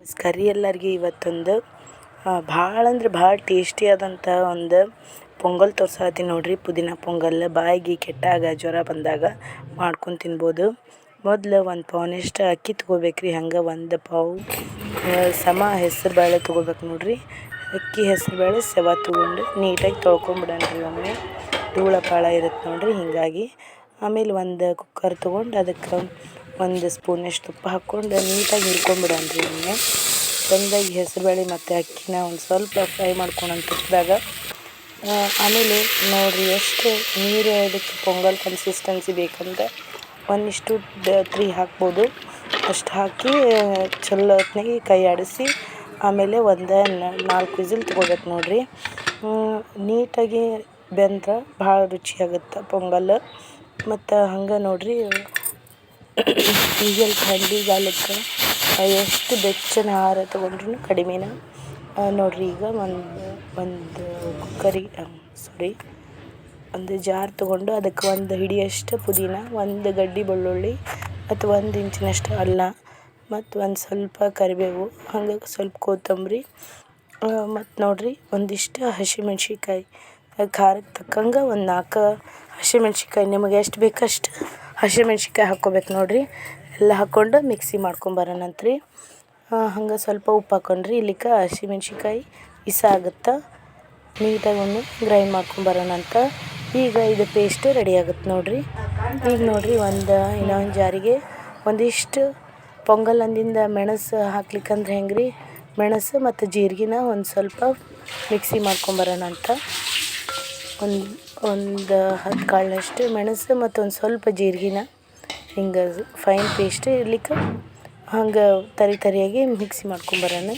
ನಮಸ್ಕಾರ ರೀ ಎಲ್ಲರಿಗೆ ಇವತ್ತೊಂದು ಭಾಳ ಅಂದ್ರೆ ಭಾಳ ಟೇಸ್ಟಿ ಆದಂಥ ಒಂದು ಪೊಂಗಲ್ ತೋರ್ಸಾತಿ ನೋಡಿರಿ. ಪುದೀನ ಪೊಂಗಲ್, ಬಾಯಿಗೆ ಕೆಟ್ಟಾಗ, ಜ್ವರ ಬಂದಾಗ ಮಾಡ್ಕೊಂಡು ತಿನ್ಬೋದು. ಮೊದಲು ಒಂದು ಪೌನಿಷ್ಟು ಅಕ್ಕಿ ತೊಗೋಬೇಕ್ರಿ, ಹಂಗೆ ಒಂದು ಪಾವು ಸಮ ಹೆಸ್ರು ಬೇಳೆ ತೊಗೋಬೇಕು ನೋಡಿರಿ. ಅಕ್ಕಿ ಹೆಸ್ರು ಬೇಳೆ ಸೆವ ತೊಗೊಂಡು ನೀಟಾಗಿ ತೊಳ್ಕೊಂಬಿಡೋಣ ರೀ ಒಮ್ಮೆ. ಧೂಳ ಪಾಳ ಇರುತ್ತೆ ನೋಡಿರಿ, ಹೀಗಾಗಿ. ಆಮೇಲೆ ಒಂದು ಕುಕ್ಕರ್ ತೊಗೊಂಡು ಅದಕ್ಕೆ ಒಂದು ಸ್ಪೂನಷ್ಟು ತುಪ್ಪ ಹಾಕ್ಕೊಂಡು ನೀಟಾಗಿ ಹುರ್ಕೊಂಬಿಡೋಣ ರೀ ನಿಮಗೆ. ಚೆಂದಾಗಿ ಹೆಸ್ರುಬೇಳೆ ಮತ್ತು ಅಕ್ಕಿನ ಒಂದು ಸ್ವಲ್ಪ ಫ್ರೈ ಮಾಡ್ಕೊಳೋ ತುಪ್ಪದಾಗ ಆಮೇಲೆ ನೋಡಿರಿ ಎಷ್ಟು ನೀರು ಅದಕ್ಕೆ ಪೊಂಗಲ್ ಕನ್ಸಿಸ್ಟೆನ್ಸಿ ಬೇಕಂದ್ರೆ ಒಂದಿಷ್ಟು ತ್ರೀ ಹಾಕ್ಬೋದು. ಅಷ್ಟು ಹಾಕಿ ಚಲೋ ಹೊತ್ನಾಗೆ ಕೈ ಆಡಿಸಿ, ಆಮೇಲೆ ಒಂದು ನಾಲ್ಕು ವಿಸಿಲ್ ತೊಗೋಬೇಕು ನೋಡಿರಿ. ನೀಟಾಗಿ ಬೆಂದ್ರೆ ಭಾಳ ರುಚಿಯಾಗುತ್ತೆ ಪೊಂಗಲ್. ಮತ್ತು ಹಂಗೆ ನೋಡಿರಿ ಈಗೆಲ್ಲ ಥಂಡಿಗಾಲಕ್ಕೆ ಎಷ್ಟು ಬೆಚ್ಚನ ಆಹಾರ ತೊಗೊಂಡ್ರೂ ಕಡಿಮೆನ? ನೋಡಿರಿ, ಈಗ ಒಂದು ಒಂದು ಕುಕ್ಕರಿ ಸಾರಿ ಒಂದು ಜಾರ್ ತೊಗೊಂಡು ಅದಕ್ಕೆ ಒಂದು ಹಿಡಿಯಷ್ಟು ಪುದೀನ, ಒಂದು ಗಡ್ಡಿ ಬೆಳ್ಳುಳ್ಳಿ ಮತ್ತು ಒಂದು ಇಂಚಿನಷ್ಟು ಅಲ್ಲ ಮತ್ತು ಒಂದು ಸ್ವಲ್ಪ ಕರಿಬೇವು, ಹಂಗೆ ಸ್ವಲ್ಪ ಕೊತ್ತಂಬರಿ ಮತ್ತು ನೋಡಿರಿ, ಒಂದಿಷ್ಟು ಹಸಿಮೆಣ್ಸಿನ್ಕಾಯಿ ಖಾರಕ್ಕೆ ತಕ್ಕಂಗೆ ಒಂದು ನಾಲ್ಕು ಹಸಿಮೆಣ್ಸಿನ್ಕಾಯಿ. ನಿಮಗೆ ಎಷ್ಟು ಬೇಕು ಅಷ್ಟು ಹಸಿಮೆಣ್ಸಿನ್ಕಾಯಿ ಹಾಕ್ಕೋಬೇಕು ನೋಡಿರಿ. ಎಲ್ಲ ಹಾಕ್ಕೊಂಡು ಮಿಕ್ಸಿ ಮಾಡ್ಕೊಂಬರೋಣಂತ್ರಿ ಹಂಗೆ ಸ್ವಲ್ಪ ಉಪ್ಪು ಹಾಕ್ಕೊಂಡ್ರಿ ಇಲ್ಲಿಕ್ಕೆ ಹಸಿಮೆಣ್ಸಿನ್ಕಾಯಿ ಇಸ ಆಗುತ್ತೆ? ನೀಟಾಗಿ ಒಂದು ಗ್ರೈಂಡ್ ಮಾಡ್ಕೊಂಬರೋಣಂತ ಈಗ ಇದು ಪೇಸ್ಟ್ ರೆಡಿ ಆಗುತ್ತೆ ನೋಡಿರಿ. ಈಗ ನೋಡಿರಿ ಒಂದು ಇನ್ನೊಂದು ಜಾರಿಗೆ ಒಂದಿಷ್ಟು ಪೊಂಗಲ್ ಅಂದಿಂದ ಮೆಣಸು ಹಾಕ್ಲಿಕ್ಕಂದ್ರೆ ಹೆಂಗೆ ರೀ ಮೆಣಸು ಮತ್ತು ಜೀರಿಗೆನ ಒಂದು ಸ್ವಲ್ಪ ಮಿಕ್ಸಿ ಮಾಡ್ಕೊಂಬರೋಣಂತ ಒಂದು ಒಂದು ಹತ್ತು ಕಾಳಷ್ಟು ಮೆಣಸು ಮತ್ತೊಂದು ಸ್ವಲ್ಪ ಜೀರಿಗೆನ, ಹಿಂಗೆ ಫೈನ್ ಪೇಸ್ಟ್ ಇರ್ಲಿಕ್ಕೆ ಹಂಗೆ ತರಿ ತರಿಯಾಗಿ ಮಿಕ್ಸಿ ಮಾಡ್ಕೊಂಬರೋಣ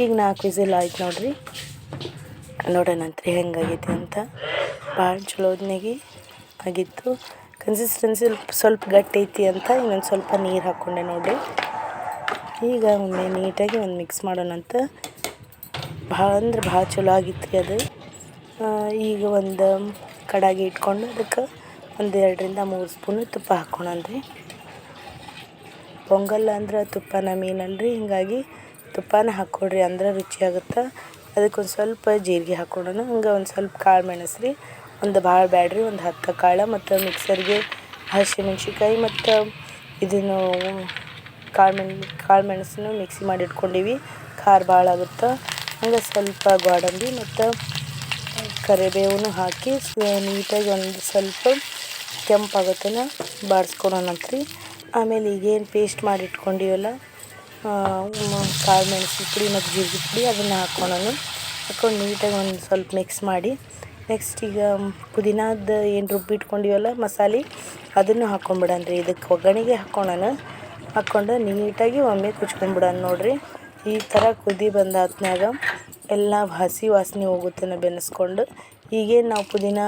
ಈಗ ನಾಲ್ಕು ವಿಸಿಲ್ ಆಯ್ತು ನೋಡಿರಿ. ನೋಡೋಣಂತ್ರಿ ಹೆಂಗಾಗೈತಿ ಅಂತ. ಭಾಳ ಚಲೋದ್ನಾಗಿ ಆಗಿತ್ತು. ಕನ್ಸಿಸ್ಟೆನ್ಸಿ ಸ್ವಲ್ಪ ಗಟ್ಟಿ ಐತಿ ಅಂತ ಇನ್ನೊಂದು ಸ್ವಲ್ಪ ನೀರು ಹಾಕ್ಕೊಂಡೆ ನೋಡಿರಿ. ಈಗ ಒಮ್ಮೆ ನೀಟಾಗಿ ಒಂದು ಮಿಕ್ಸ್ ಮಾಡೋಣಂತ ಭಾಳ ಅಂದ್ರೆ ಭಾಳ ಚಲೋ ಆಗಿತ್ತು ರೀ ಅದು ಈಗ ಒಂದು ಕಡಾಯಿ ಇಟ್ಕೊಂಡು ಅದಕ್ಕೆ ಒಂದು ಎರಡರಿಂದ ಮೂರು ಸ್ಪೂನು ತುಪ್ಪ ಹಾಕ್ಕೊಳಣ ರೀ. ಪೊಂಗಲ್ ಅಂದ್ರೆ ತುಪ್ಪನ ಮೀನಲ್ರಿ ಹೀಗಾಗಿ ತುಪ್ಪನ ಹಾಕ್ಕೊಡ್ರಿ ಅಂದ್ರೆ ರುಚಿಯಾಗುತ್ತೆ. ಅದಕ್ಕೊಂದು ಸ್ವಲ್ಪ ಜೀರಿಗೆ ಹಾಕ್ಕೊಳೋಣ ಹಂಗೆ ಒಂದು ಸ್ವಲ್ಪ ಕಾಳು ಮೆಣಸು ರೀ. ಒಂದು ಭಾಳ ಬ್ಯಾಡ್ರಿ, ಒಂದು ಹತ್ತು ಕಾಳು. ಮತ್ತು ಮಿಕ್ಸರ್ಗೆ ಹಸಿಮೆಣ್ಸಿನ್ಕಾಯಿ ಮತ್ತು ಇದನ್ನು ಕಾಳು ಮೆಣ್, ಕಾಳು ಮೆಣಸನ್ನು ಮಿಕ್ಸಿ ಮಾಡಿ ಇಟ್ಕೊಂಡೀವಿ. ಖಾರ ಭಾಳ ಆಗುತ್ತೆ. ಹಂಗೆ ಸ್ವಲ್ಪ ಗೋಡಂಬಿ ಮತ್ತು ಕರಿಬೇವನ್ನು ಹಾಕಿ ನೀಟಾಗಿ ಒಂದು ಸ್ವಲ್ಪ ಕೆಂಪಾಗೋ ಬಾರಿಸ್ಕೊಡೋಣಂತ್ರಿ ಆಮೇಲೆ ಈಗೇನು ಪೇಸ್ಟ್ ಮಾಡಿ ಇಟ್ಕೊಂಡಿವಲ್ಲ ಕಾಳು ಮೆಣಸಿನ ಪುಡಿ ಮತ್ತು ಜೀರಿಗೆ ಪುಡಿ ಅದನ್ನು ಹಾಕ್ಕೊಳೋಣ ಹಾಕ್ಕೊಂಡು ನೀಟಾಗಿ ಒಂದು ಸ್ವಲ್ಪ ಮಿಕ್ಸ್ ಮಾಡಿ ನೆಕ್ಸ್ಟ್ ಈಗ ಪುದೀನಾದ ಏನು ರುಬ್ಬಿ ಇಟ್ಕೊಂಡೀವಲ್ಲ ಮಸಾಲೆ, ಅದನ್ನು ಹಾಕ್ಕೊಂಡ್ಬಿಡೋಣ ರೀ. ಇದಕ್ಕೆ ಒಗ್ಗರಣೆಗೆ ಹಾಕ್ಕೊಳೋಣ ಹಾಕ್ಕೊಂಡು ನೀಟಾಗಿ ಒಮ್ಮೆ ಕುಚ್ಕೊಂಡ್ಬಿಡೋಣ ನೋಡಿರಿ. ಈ ಥರ ಕುದಿ ಬಂದಾದ್ಮ್ಯಾಗ ಎಲ್ಲ ಹಸಿ ವಾಸನೆ ಹೋಗುತ್ತೆನ ಬೆನೆಸ್ಕೊಂಡು. ಹೀಗೆ ನಾವು ಪುದೀನ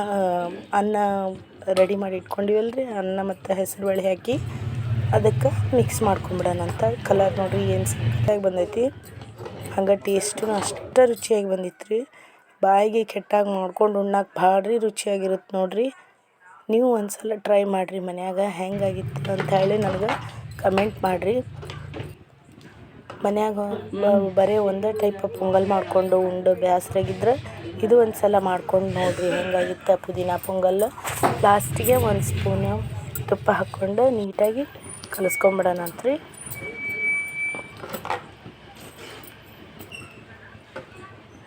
ಅನ್ನ ರೆಡಿ ಮಾಡಿ ಇಟ್ಕೊಂಡಿವಲ್ಲ ರೀ ಅನ್ನ ಮತ್ತು ಹೆಸರುಬೇಳೆ ಹಾಕಿ ಅದಕ್ಕೆ ಮಿಕ್ಸ್ ಮಾಡ್ಕೊಂಬಿಡೋಣಂತ ಕಲರ್ ನೋಡಿರಿ ಏನು ಸಖತ್ತಾಗಿ ಬಂದೈತಿ. ಹಂಗೆ ಟೇಸ್ಟು ಅಷ್ಟು ರುಚಿಯಾಗಿ ಬಂದಿತ್ತು ರೀ ಬಾಯಿಗೆ ಕೆಟ್ಟಾಗಿ ನೋಡ್ಕೊಂಡು ಉಣ್ಣಕ್ಕೆ ಭಾಳ ರುಚಿಯಾಗಿರುತ್ತೆ ನೋಡಿರಿ. ನೀವು ಒಂದು ಸಲ ಟ್ರೈ ಮಾಡಿರಿ ಮನ್ಯಾಗ. ಹೆಂಗಾಗಿತ್ತು ಅಂತ ಹೇಳಿ ನನಗೆ ಕಮೆಂಟ್ ಮಾಡಿರಿ. ಮನ್ಯಾಗ ಬರೇ ಒಂದೇ ಟೈಪ್ ಪೊಂಗಲ್ ಮಾಡಿಕೊಂಡು ಉಂಡು ಬೇಸ್ರಾಗಿದ್ರೆ ಇದು ಒಂದು ಸಲ ಮಾಡ್ಕೊಂಡು ನೋಡಿರಿ ಹೆಂಗಾಗಿತ್ತು ಪುದೀನ ಪೊಂಗಲ್. ಲಾಸ್ಟಿಗೆ ಒಂದು ಸ್ಪೂನು ತುಪ್ಪ ಹಾಕ್ಕೊಂಡು ನೀಟಾಗಿ ಕಲಿಸ್ಕೊಂಬಿಡೋಣಂತ ರೀ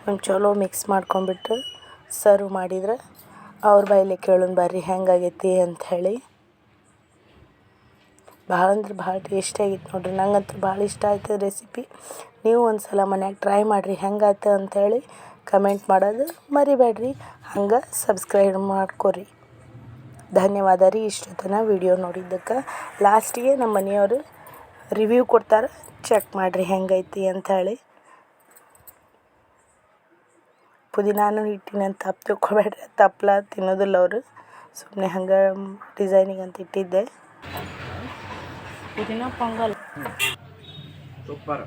ಒಂದು ಚಲೋ ಮಿಕ್ಸ್ ಮಾಡ್ಕೊಂಬಿಟ್ಟು ಸರ್ವ್ ಮಾಡಿದ್ರೆ ಅವ್ರ ಬಾಯಲ್ಲಿ ಕೇಳೋಣ ಬರ್ರಿ ಹೆಂಗಾಗೈತಿ ಅಂಥೇಳಿ ಭಾಳ ಅಂದ್ರೆ ಭಾಳ ಟೇಸ್ಟಿಯಾಗಿತ್ತು ನೋಡಿರಿ. ನಂಗಂತೂ ಭಾಳ ಇಷ್ಟ ಆಯ್ತು ರೆಸಿಪಿ ನೀವು ಒಂದು ಸಲ ಮನ್ಯಾಗ ಟ್ರೈ ಮಾಡಿರಿ. ಹೆಂಗಾಯ್ತು ಅಂಥೇಳಿ ಕಮೆಂಟ್ ಮಾಡೋದು ಮರಿಬೇಡ್ರಿ. ಹಂಗೆ ಸಬ್ಸ್ಕ್ರೈಬ್ ಮಾಡ್ಕೊರಿ. ಧನ್ಯವಾದ ರೀ ಇಷ್ಟೊತ್ತನ ವಿಡಿಯೋ ನೋಡಿದ್ದಕ್ಕೆ. ಲಾಸ್ಟಿಗೆ ನಮ್ಮ ಮನೆಯವರು ರಿವ್ಯೂ ಕೊಡ್ತಾರೆ. ಚೆಕ್ ಮಾಡಿರಿ ಹೆಂಗೈತಿ ಅಂಥೇಳಿ ಪುದೀನಾನು ಇಟ್ಟಿನಂತ ತಪ್ಪು ತಿಳ್ಕೊಬೇಡ್ರಿ. ತಪ್ಪಲ ತಿನ್ನೋದಿಲ್ಲ ಅವರು. ಸುಮ್ಮನೆ ಹಂಗೆ ಡಿಸೈನಿಗೆ ಅಂತ ಇಟ್ಟಿದ್ದೆ. ಪುದೀನ ಪೊಂಗಲ್ ಸೂಪರ್